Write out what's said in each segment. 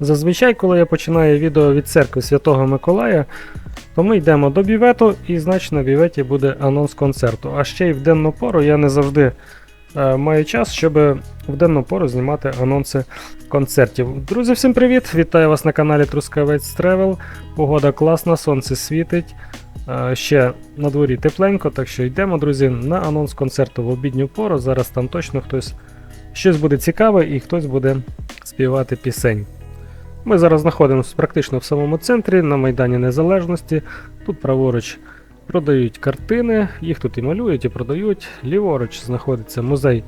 Зазвичай, коли я починаю відео від церкви Святого Миколая, то ми йдемо до бівету, і значить на біветі буде анонс концерту. А ще й в денну пору я не завжди е, маю час, щоб в денну пору знімати анонси концертів. Друзі, всім привіт! Вітаю вас на каналі Трускавець Тревел. Погода класна, сонце світить. Е, Ще на дворі тепленько, так що йдемо, друзі, на анонс концерту в обідню пору. Зараз там точно хтось щось буде цікаве і хтось буде співати пісень. Ми зараз знаходимося практично в самому центрі, на Майдані Незалежності. Тут праворуч продають картини, їх тут і малюють, і продають. Ліворуч знаходиться музей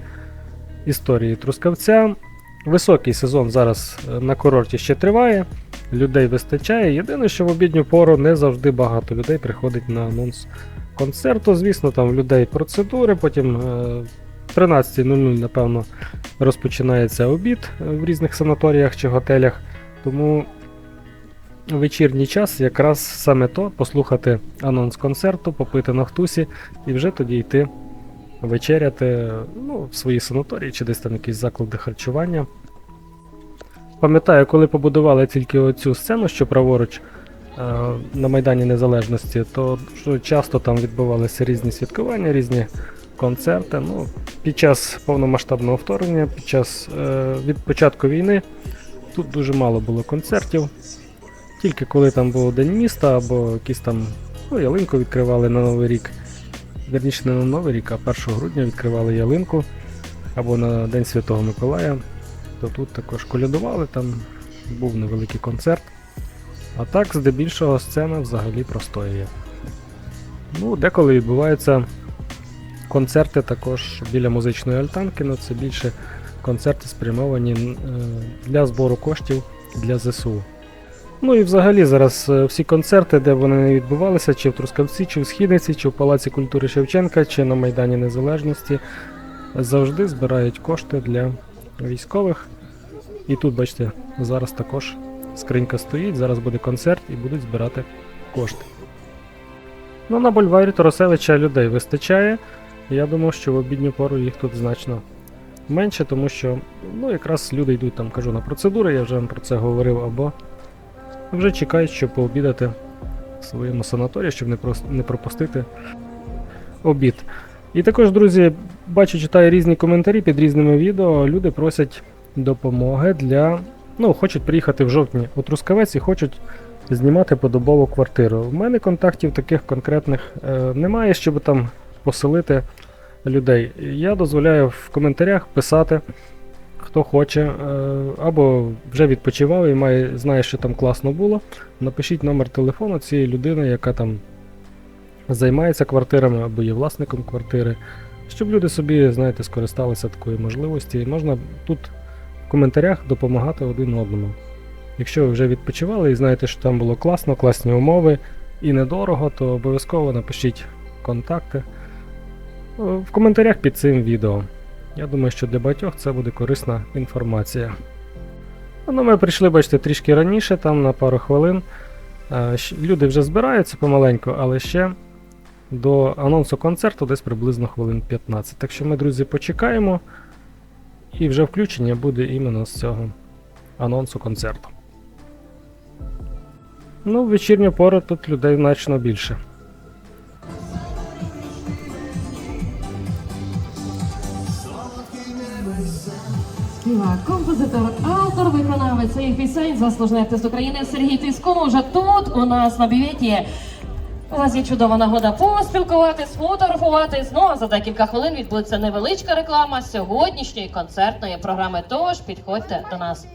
історії Трускавця. Високий сезон зараз е, на курорті ще триває, людей вистачає. Єдине, що в обідню пору не завжди багато людей приходить на анонс концерту. Звісно, там людей процедури, потім е, 13.00, напевно, розпочинається обід е, в різних санаторіях чи готелях. Тому вечірній час якраз саме то послухати анонс концерту, попити на хтусі і вже тоді йти вечеряти ну, в свої санаторії чи десь там якісь заклади харчування. Пам'ятаю, коли побудували тільки оцю сцену, що праворуч е, на Майдані Незалежності, то часто там відбувалися різні святкування, різні концерти. Ну, під час повномасштабного вторгнення, під час е, від початку війни тут дуже мало було концертів. Тільки коли там був День міста або якісь там ну, ялинку відкривали на Новий рік. Вірніше не на Новий рік, а 1 грудня відкривали ялинку або на День Святого Миколая. То тут також колядували, там був невеликий концерт. А так, здебільшого, сцена взагалі простоює. Ну, деколи відбуваються концерти також біля музичної альтанки, але це більше концерти спрямовані е, для збору коштів для ЗСУ. Ну і взагалі зараз е, всі концерти, де вони не відбувалися, чи в Трускавці, чи в Східниці, чи в Палаці культури Шевченка, чи на Майдані Незалежності, завжди збирають кошти для військових. І тут, бачите, зараз також скринька стоїть, зараз буде концерт і будуть збирати кошти. Ну, на бульварі Торосевича людей вистачає. Я думав, що в обідню пору їх тут значно менше, тому що ну, якраз люди йдуть там, кажу, на процедури, я вже вам про це говорив, або вже чекають, щоб пообідати в своєму санаторії, щоб не, прос- не пропустити обід. І також, друзі, бачу, читаю різні коментарі під різними відео. Люди просять допомоги для. Ну, хочуть приїхати в жовтні у Трускавець і хочуть знімати подобову квартиру. У мене контактів таких конкретних е, немає, щоб там поселити людей. Я дозволяю в коментарях писати, хто хоче, е, або вже відпочивав і має, знає, що там класно було. Напишіть номер телефону цієї людини, яка там займається квартирами або є власником квартири, щоб люди собі, знаєте, скористалися такою можливості. І можна тут в коментарях допомагати один одному. Якщо ви вже відпочивали і знаєте, що там було класно, класні умови і недорого, то обов'язково напишіть контакти в коментарях під цим відео. Я думаю, що для багатьох це буде корисна інформація. Ну, ми прийшли, бачите, трішки раніше, там на пару хвилин. Е, Люди вже збираються помаленьку, але ще до анонсу концерту десь приблизно хвилин 15. Так що ми, друзі, почекаємо. І вже включення буде іменно з цього анонсу концерту. Ну, в вечірню пору тут людей значно більше. Співак, композитор, автор, виконавець своїх пісень, заслужений артист України Сергій Тискун уже тут у нас на бюветі. У вас є чудова нагода поспілкуватись, сфотографуватись. Ну а за декілька хвилин відбудеться невеличка реклама сьогоднішньої концертної програми. Тож підходьте до нас.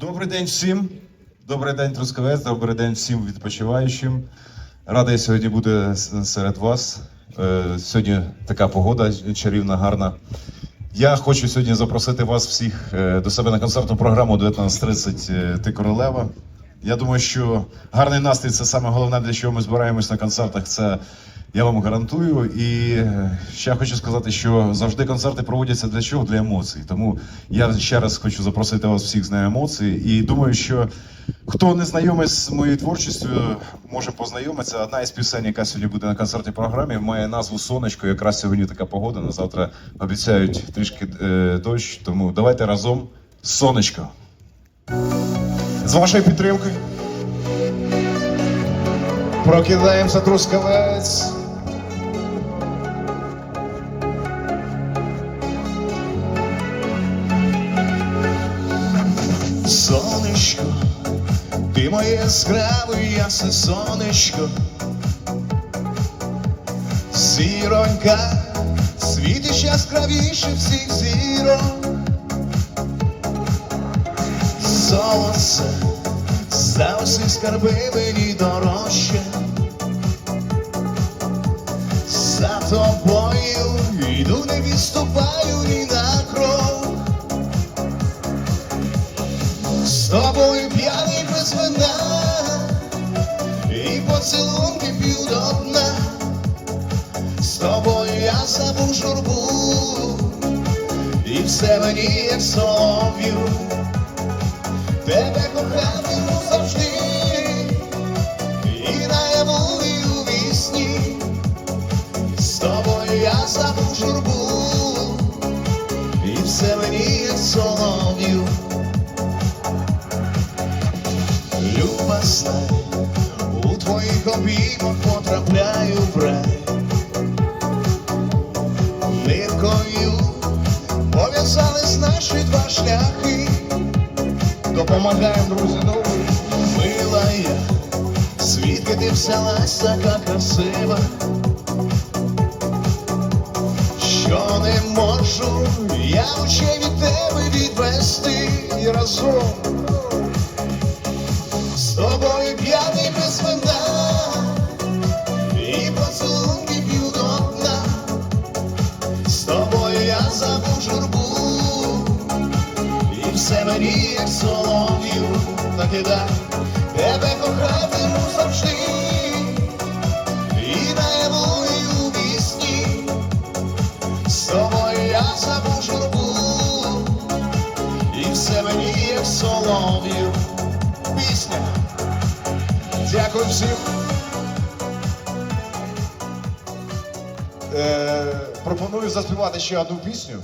Добрий день всім. Добрий день, Трускавець, добрий день всім відпочиваючим. Радий сьогодні бути серед вас. Е, Сьогодні така погода чарівна, гарна. Я хочу сьогодні запросити вас всіх е, до себе на концертну програму 19.30 е, Ти королева. Я думаю, що гарний настрій це саме головне, для чого ми збираємось на концертах. Це Я вам гарантую. І е, ще хочу сказати, що завжди концерти проводяться для чого? Для емоцій. Тому я ще раз хочу запросити вас всіх на емоції. І думаю, що хто не знайомий з моєю творчістю, може познайомитися. Одна із пісень, яка сьогодні буде на концертній програмі, має назву Сонечко. Якраз сьогодні така погода. На завтра обіцяють трішки е, дощ. Тому давайте разом сонечко. З вашою підтримкою. Прокидаємося, трускавець. Сонечко, ти моє яскраве ясне сонечко. Зіронька, світиш яскравіше всіх зірок. Золоце, за усі скарби мені дорожче. Тобою йду, не відступаю ні на крок. З тобою п'яний без вина, і поцілунки п'ю до дна. З тобою я забув журбу, і все мені як солов'ю. Тебе кохатиму завжди, журбу, і все мені як солов'ю. Люба знай, у твоїх обіймах потрапляю в рай. Ниткою пов'язались наші два шляхи. Допомагаємо, друзі, ну, мила я, звідки ти взялась така красива, можу я очей від тебе відвести і разом. З тобою п'яний без вина, і поцілунки п'ю до дна, з тобою я забув журбу. І все мені як солов'ю, так і так, тебе кохатиму завжди, Дякую всім. Е, пропоную заспівати ще одну пісню,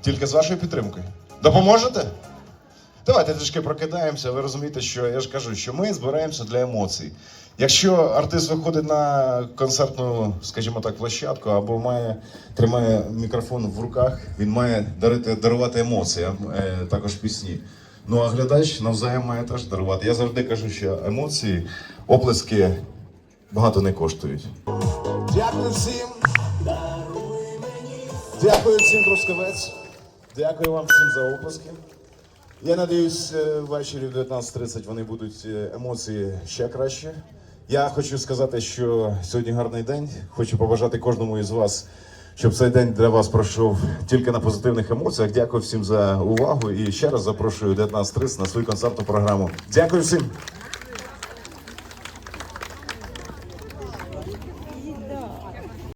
тільки з вашою підтримкою. Допоможете? Давайте трішки прокидаємося. Ви розумієте, що я ж кажу, що ми збираємося для емоцій. Якщо артист виходить на концертну, скажімо так, площадку або має тримає мікрофон в руках, він має дарити, дарувати емоції, е, також пісні. Ну а глядач навзаєм має теж дарувати. Я завжди кажу, що емоції, оплески багато не коштують. Дякую всім. Дякую всім, Трускавець. Дякую вам всім за оплески. Я надіюсь, е, ввечері в 19.30 вони будуть е, емоції ще краще. Я хочу сказати, що сьогодні гарний день. Хочу побажати кожному із вас, щоб цей день для вас пройшов тільки на позитивних емоціях. Дякую всім за увагу і ще раз запрошую в 19.30 на свою концертну програму. Дякую всім.